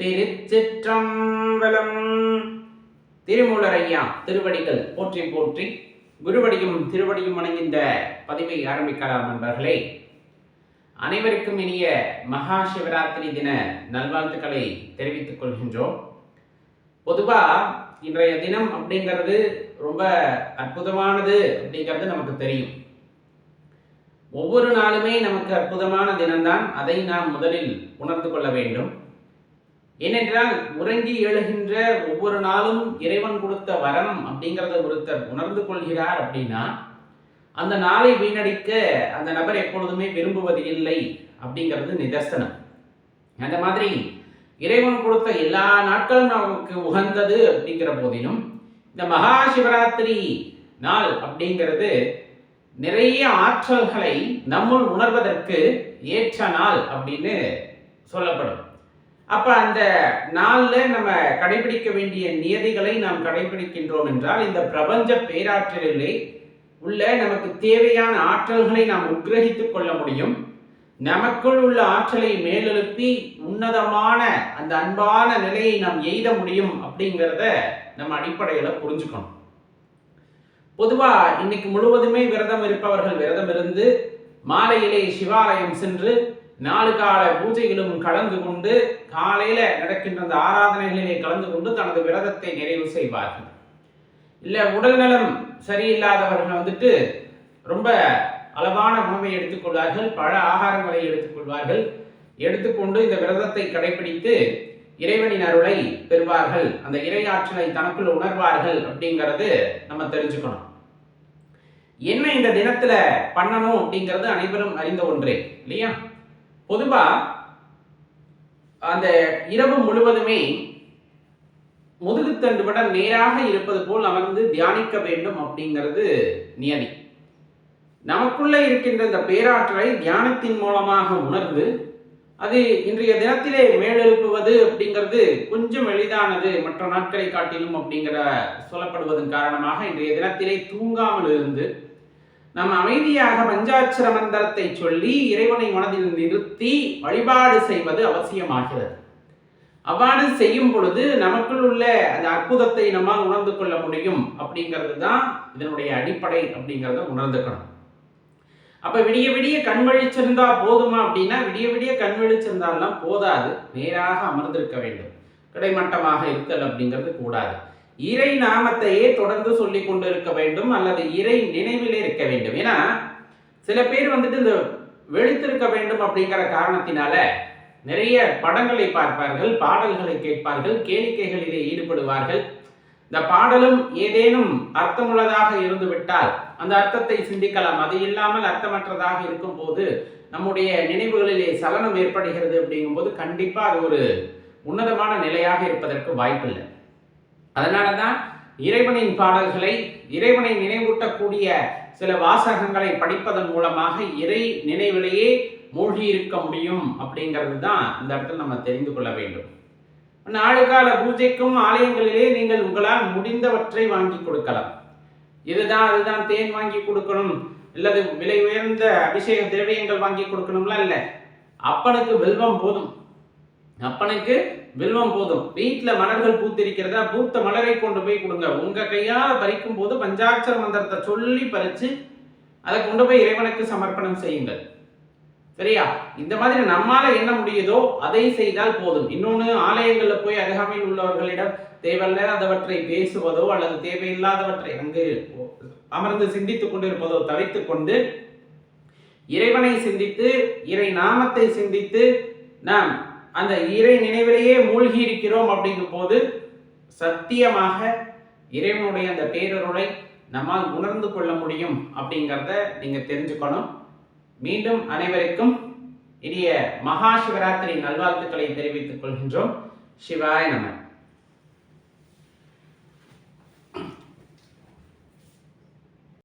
திருச்சிற்றம்பலம். திருமூலரையா திருவடிகள் போற்றி போற்றி குருவடியும் திருவடியும் வணங்கின்ற பதிவை ஆரம்பிக்கலாம் நண்பர்களே. அனைவருக்கும் இனிய மகா சிவராத்திரி தின நல்வாழ்த்துக்களை தெரிவித்துக் கொள்கின்றோம். பொதுவா இன்றைய தினம் அப்படிங்கிறது ரொம்ப அற்புதமானது அப்படிங்கிறது நமக்கு தெரியும். ஒவ்வொரு நாளுமே நமக்கு அற்புதமான தினம்தான். அதை நாம் முதலில் உணர்ந்து கொள்ள வேண்டும். ஏனென்றால் உறங்கி எழுகின்ற ஒவ்வொரு நாளும் இறைவன் கொடுத்த வரம் அப்படிங்கிறத ஒருத்தர் உணர்ந்து கொள்கிறார் அப்படின்னா அந்த நாளை வீணடிக்க அந்த நபர் எப்பொழுதுமே விரும்புவது இல்லை அப்படிங்கிறது நிதர்சனம். அந்த மாதிரி இறைவன் கொடுத்த எல்லா நாட்களும் நமக்கு உகந்தது அப்படிங்கிற போதிலும் இந்த மகா சிவராத்திரி நாள் அப்படிங்கிறது நிறைய ஆற்றல்களை நம்முள் உணர்வதற்கு ஏற்ற நாள் அப்படின்னு சொல்லப்படும். அப்ப அந்த நாளில் நம்ம கடைபிடிக்க வேண்டிய நியதிகளை நாம் கடைபிடிக்கின்றோம் என்றால் இந்த பிரபஞ்ச பேராற்றலிலே உள்ள நமக்கு தேவையான ஆற்றல்களை நாம் உத்கிரகித்துக் கொள்ள முடியும். நமக்குள் உள்ள ஆற்றலை மேலெழுப்பி உன்னதமான அந்த அன்பான நிலையை நாம் எய்த முடியும் அப்படிங்கிறத நம்ம அடிப்படையில் புரிஞ்சுக்கணும். பொதுவாக இன்னைக்கு முழுவதுமே விரதம் இருப்பவர்கள் விரதம் இருந்து மாலையிலே சிவாலயம் சென்று நாலு கால பூஜைகளும் கலந்து கொண்டு காலையில நடக்கின்ற அந்த ஆராதனைகளிலே கலந்து கொண்டு தனது விரதத்தை நிறைவு செய்வார்கள். இல்ல உடல்நலம் சரியில்லாதவர்கள் வந்துட்டு ரொம்ப அளவான உணவை எடுத்துக்கொள்வார்கள் பல ஆகாரங்களை எடுத்துக்கொள்வார்கள். எடுத்துக்கொண்டு இந்த விரதத்தை கடைபிடித்து இறைவனின் அருளை பெறுவார்கள். அந்த இறையாற்றலை தனக்குள் உணர்வார்கள் அப்படிங்கிறது நம்ம தெரிஞ்சுக்கணும். என்ன இந்த தினத்துல பண்ணணும் அப்படிங்கிறது அனைவரும் அறிந்த ஒன்றே இல்லையா? பொதுவா அந்த இரவு முழுவதுமே முதுகுத்தண்டுடன் நேராக இருப்பது போல் அமர்ந்து தியானிக்க வேண்டும் அப்படிங்கிறது நியதி. நமக்குள்ள இருக்கின்ற இந்த பேராற்றலை தியானத்தின் மூலமாக உணர்ந்து அது இன்றைய தினத்திலே மேலெழுப்புவது அப்படிங்கிறது கொஞ்சம் எளிதானது மற்ற நாட்களை காட்டிலும் அப்படிங்கிற சொல்லப்படுவதன் காரணமாக இன்றைய தினத்திலே தூங்காமல் இருந்து நம்ம அமைதியாக பஞ்சாட்சர மந்திரத்தை சொல்லி இறைவனை மனதில் நிறுத்தி வழிபாடு செய்வது அவசியமாகிறது. அவ்வாறு செய்யும் பொழுது நமக்குள் உள்ள அந்த அற்புதத்தை நம்மால் உணர்ந்து கொள்ள முடியும் அப்படிங்கிறது தான் இதனுடைய அடிப்படை அப்படிங்கிறத உணர்ந்துக்கணும். அப்போ விடிய விடிய கண் விழிச்சிருந்தா போதுமா அப்படின்னா விடிய விடிய கண் விழிச்சிருந்தாலாம் போதாது நேராக அமர்ந்திருக்க வேண்டும். கிடைமட்டமாக இருத்தல் அப்படிங்கிறது கூடாது. இறை நாமத்தையே தொடர்ந்து சொல்லி கொண்டு இருக்க வேண்டும் அல்லது இறை நினைவிலே இருக்க வேண்டும். ஏன்னா சில பேர் வந்துட்டு இந்த வெளுத்திருக்க வேண்டும் அப்படிங்கிற காரணத்தினால நிறைய படங்களை பார்ப்பார்கள் பாடல்களை கேட்பார்கள் கேளிக்கைகளிலே ஈடுபடுவார்கள். இந்த பாடலும் ஏதேனும் அர்த்தமுள்ளதாக இருந்துவிட்டால் அந்த அர்த்தத்தை சிந்திக்கலாம். அது இல்லாமல் அர்த்தமற்றதாக இருக்கும் போது நம்முடைய நினைவுகளிலே சலனம் ஏற்படுகிறது அப்படிங்கும்போது கண்டிப்பாக அது ஒரு உன்னதமான நிலையாக இருப்பதற்கு வாய்ப்பில்லை. அதனால தான் இறைவனின் பாடல்களை இறைவனை நினைவூட்டக்கூடிய சில வாசகங்களை படிப்பதன் மூலமாக இறை நினைவிலேயே மூழ்கி இருக்க முடியும் அப்படிங்கிறது தான் இந்த இடத்துல நம்ம தெரிந்து கொள்ள வேண்டும். நாளுகால பூஜைக்கும் ஆலயங்களிலே நீங்கள் உங்களால் முடிந்தவற்றை வாங்கி கொடுக்கலாம். இதுதான் அதுதான் தேன் வாங்கி கொடுக்கணும். இல்லது விலை உயர்ந்த அபிஷேக திரவியங்கள் வாங்கி கொடுக்கணும்லாம் இல்லை. அப்பனுக்கு வெல்வம் போதும். அப்பனுக்கு வில்வம் போதும். வீட்டில் மலர்கள் பூத்திருக்கிறதா பூத்த மலரை கொண்டு போய் கொடுங்க. உங்கள் கையால் பறிக்கும் போது பஞ்சாட்சர மந்திரத்தை சொல்லி பறித்து அதை கொண்டு போய் இறைவனுக்கு சமர்ப்பணம் செய்யுங்கள். சரியா? இந்த மாதிரி நம்மால என்ன முடியுதோ அதை செய்தால் போதும். இன்னொன்று ஆலயங்களில் போய் அருகாமையில் உள்ளவர்களிடம் தேவையில்லாதவற்றை பேசுவதோ அல்லது தேவையில்லாதவற்றை அங்கு அமர்ந்து சிந்தித்துக் கொண்டிருப்பதோ தவித்து கொண்டு இறைவனை சிந்தித்து இறை நாமத்தை சிந்தித்து நாம் அந்த இறை நினைவிலேயே மூழ்கி இருக்கிறோம் அப்படிங்கும் போது சத்தியமாக இறைவனுடைய அந்த பேரருளை நம்மால் உணர்ந்து கொள்ள முடியும் அப்படிங்கிறத நீங்க தெரிஞ்சுக்கணும். மீண்டும் அனைவருக்கும் இனிய மகா சிவராத்திரி நல்வாழ்த்துக்களை தெரிவித்துக் கொள்கின்றோம். சிவாய நமன்